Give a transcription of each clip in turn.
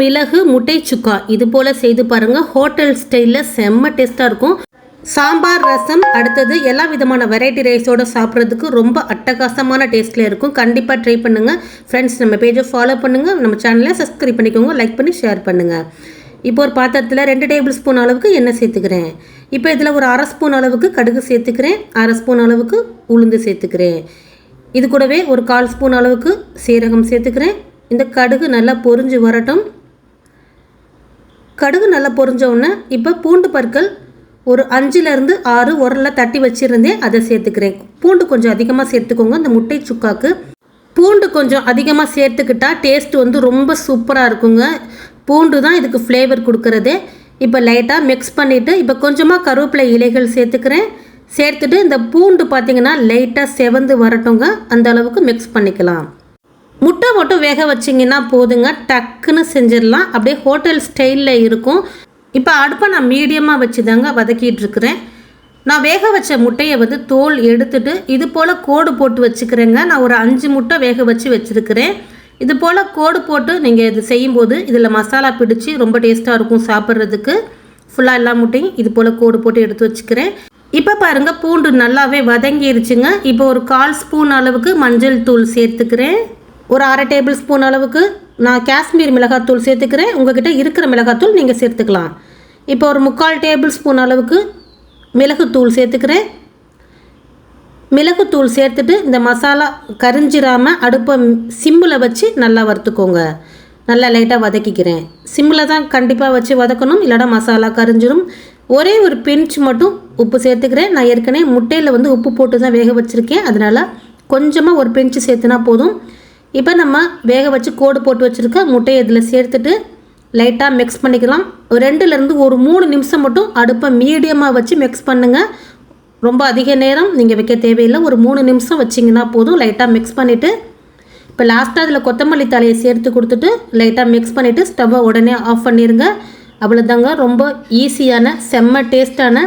மிளகு முட்டை சுக்கா. இது போல் செய்து பாருங்கள் ஹோட்டல் ஸ்டைலில் செம்ம டேஸ்ட்டாக இருக்கும். சாம்பார் ரசம் அடுத்தது எல்லா விதமான வெரைட்டி ரைஸோடு சாப்பிட்றதுக்கு ரொம்ப அட்டகாசமான டேஸ்ட்டில் இருக்கும். கண்டிப்பாக ட்ரை பண்ணுங்கள் ஃப்ரெண்ட்ஸ் நம்ம பேஜை ஃபாலோ பண்ணுங்கள் நம்ம சேனலை சப்ஸ்கிரைப் பண்ணிக்கோங்க. லைக் பண்ணி ஷேர் பண்ணுங்கள் இப்போ ஒரு பாத்திரத்தில் ரெண்டு டேபிள் ஸ்பூன் அளவுக்கு எண்ணெய் சேர்த்துக்கிறேன். இப்போ இதில் ஒரு அரை ஸ்பூன் அளவுக்கு கடுகு சேர்த்துக்கிறேன். அரை ஸ்பூன் அளவுக்கு உளுந்து சேர்த்துக்கிறேன். இது கூடவே ஒரு கால் ஸ்பூன் அளவுக்கு சீரகம் சேர்த்துக்கிறேன். இந்த கடுகு நல்லா பொரிஞ்சு வரட்டும். கடுகு நல்லா பொரிஞ்ச உடனே இப்போ பூண்டு பற்கள் ஒரு அஞ்சுலேருந்து ஆறு உரலில் தட்டி வச்சுருந்தேன் அதை சேர்த்துக்கிறேன். பூண்டு கொஞ்சம் அதிகமாக சேர்த்துக்கோங்க. இந்த முட்டை சுக்காக்கு பூண்டு கொஞ்சம் அதிகமாக சேர்த்துக்கிட்டா டேஸ்ட் வந்து ரொம்ப சூப்பராக இருக்குங்க. பூண்டு தான் இதுக்கு ஃப்ளேவர் கொடுக்குறது. இப்போ லைட்டாக மிக்ஸ் பண்ணிவிட்டு இப்போ கொஞ்சமாக கருவேப்பிலை இலைகள் சேர்த்துக்கிறேன். சேர்த்துட்டு இந்த பூண்டு பார்த்தீங்கன்னா லைட்டாக செவந்து வரட்டுங்க. அந்த அளவுக்கு மிக்ஸ் பண்ணிக்கலாம். முட்டை மட்டும் வேக வச்சிங்கன்னா போதுங்க. டக்குன்னு செஞ்சிடலாம். அப்படியே ஹோட்டல் ஸ்டைலில் இருக்கும். இப்போ அடுப்பை நான் மீடியமாக வச்சு தாங்க வதக்கிட்டு இருக்கிறேன் நான் வேக வச்ச முட்டையை வந்து தோல் எடுத்துட்டு இது போல் கோடு போட்டு வச்சுக்கிறேங்க. நான் ஒரு அஞ்சு முட்டை வேக வச்சு வச்சுருக்கிறேன். இது போல் கோடு போட்டு நீங்கள் இது செய்யும்போது இதில் மசாலா பிடிச்சி ரொம்ப டேஸ்ட்டாக இருக்கும் சாப்பிட்றதுக்கு. ஃபுல்லாக எல்லா முட்டையும் இது போல் கோடு போட்டு எடுத்து வச்சுக்கிறேன். இப்போ பாருங்கள் பூண்டு நல்லாவே வதங்கிருச்சுங்க. இப்போ ஒரு கால் ஸ்பூன் அளவுக்கு மஞ்சள் தூள் சேர்த்துக்கிறேன். ஒரு அரை டேபிள் ஸ்பூன் அளவுக்கு நான் காஷ்மீர் மிளகாத்தூள் சேர்த்துக்கிறேன். உங்ககிட்ட இருக்கிற மிளகாத்தூள் நீங்கள் சேர்த்துக்கலாம். இப்போ ஒரு முக்கால் டேபிள் ஸ்பூன் அளவுக்கு மிளகுத்தூள் சேர்த்துக்கிறேன். மிளகுத்தூள் சேர்த்துட்டு இந்த மசாலா கரிஞ்சிராமல் அடுப்பை சிம்மில் வச்சு நல்லா வறுத்துக்கோங்க. நல்லா லைட்டாக வதக்கிக்கிறேன். சிம்மில் தான் கண்டிப்பாக வச்சு வதக்கணும் இல்லைனா மசாலா கரிஞ்சிரும். ஒரே ஒரு பிஞ்ச் மட்டும் உப்பு சேர்த்துக்கிறேன். நான் ஏற்கனவே முட்டையில் வந்து உப்பு போட்டு தான் வேக வச்சுருக்கேன். அதனால் கொஞ்சமாக ஒரு பிஞ்சு சேர்த்துனா போதும். இப்போ நம்ம வேக வச்சு கோடு போட்டு வச்சுருக்க முட்டையை இதில் சேர்த்துட்டு லைட்டாக மிக்ஸ் பண்ணிக்கலாம். ரெண்டுலேருந்து ஒரு மூணு நிமிஷம் மட்டும் அடுப்பை மீடியமாக வச்சு மிக்ஸ் பண்ணுங்கள் ரொம்ப அதிக நேரம் நீங்கள் வைக்க தேவையில்லை. ஒரு மூணு நிமிஷம் வச்சிங்கன்னா போதும். லைட்டாக மிக்ஸ் பண்ணிவிட்டு இப்போ லாஸ்ட்டாக அதில் கொத்தமல்லி தலையை சேர்த்து கொடுத்துட்டு லைட்டாக மிக்ஸ் பண்ணிவிட்டு ஸ்டவ்வை உடனே ஆஃப் பண்ணிடுங்க அவ்வளோதாங்க ரொம்ப ஈஸியான செம்ம டேஸ்ட்டான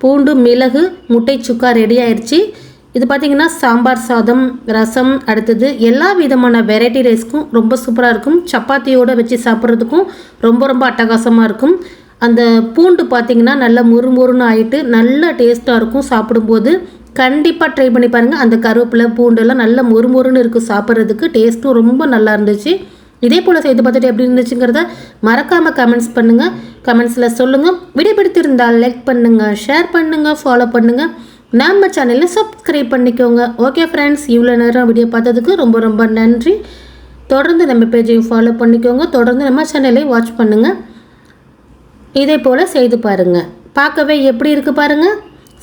பூண்டு மிளகு முட்டை சுக்கா ரெடி ஆயிடுச்சு இது பார்த்திங்கன்னா சாம்பார் சாதம் ரசம் அடுத்தது எல்லா விதமான வெரைட்டி ரைஸ்க்கும் ரொம்ப சூப்பராக இருக்கும். சப்பாத்தியோடு வச்சு சாப்பிட்றதுக்கும் ரொம்ப ரொம்ப அட்டகாசமாக இருக்கும். அந்த பூண்டு பார்த்திங்கன்னா நல்லா முறுமுறுன்னு ஆகிட்டு நல்ல டேஸ்ட்டாக இருக்கும் சாப்பிடும்போது. கண்டிப்பாக ட்ரை பண்ணி பாருங்கள் அந்த கருவேப்பிலை பூண்டெல்லாம் நல்ல முறுமுறுன்னு இருக்குது சாப்பிட்றதுக்கு. டேஸ்ட்டும் ரொம்ப நல்லா இருந்துச்சு. இதே போல் செய்து பார்த்துட்டு எப்படி இருந்துச்சுங்கிறத மறக்காமல் கமெண்ட்ஸ் பண்ணுங்கள் கமெண்ட்ஸில் சொல்லுங்கள் வீடியோ பிடித்திருந்தால் லைக் பண்ணுங்கள் ஷேர் பண்ணுங்கள் ஃபாலோ பண்ணுங்கள் நம்ம சேனலில் சப்ஸ்கிரைப் பண்ணிக்கோங்க. ஓகே ஃப்ரெண்ட்ஸ் இவ்வளோ நேரம் வீடியோ பார்த்ததுக்கு ரொம்ப ரொம்ப நன்றி. தொடர்ந்து நம்ம பேஜையும் ஃபாலோ பண்ணிக்கோங்க. தொடர்ந்து நம்ம சேனலை வாட்ச் பண்ணுங்கள் இதே போல் செய்து பாருங்கள் பார்க்கவே எப்படி இருக்குது பாருங்கள்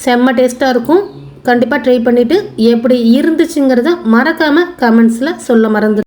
செம்ம டேஸ்ட்டாக இருக்கும். கண்டிப்பாக ட்ரை பண்ணிவிட்டு எப்படி இருந்துச்சுங்கிறத மறக்காமல் கமெண்ட்ஸில் சொல்ல மறந்து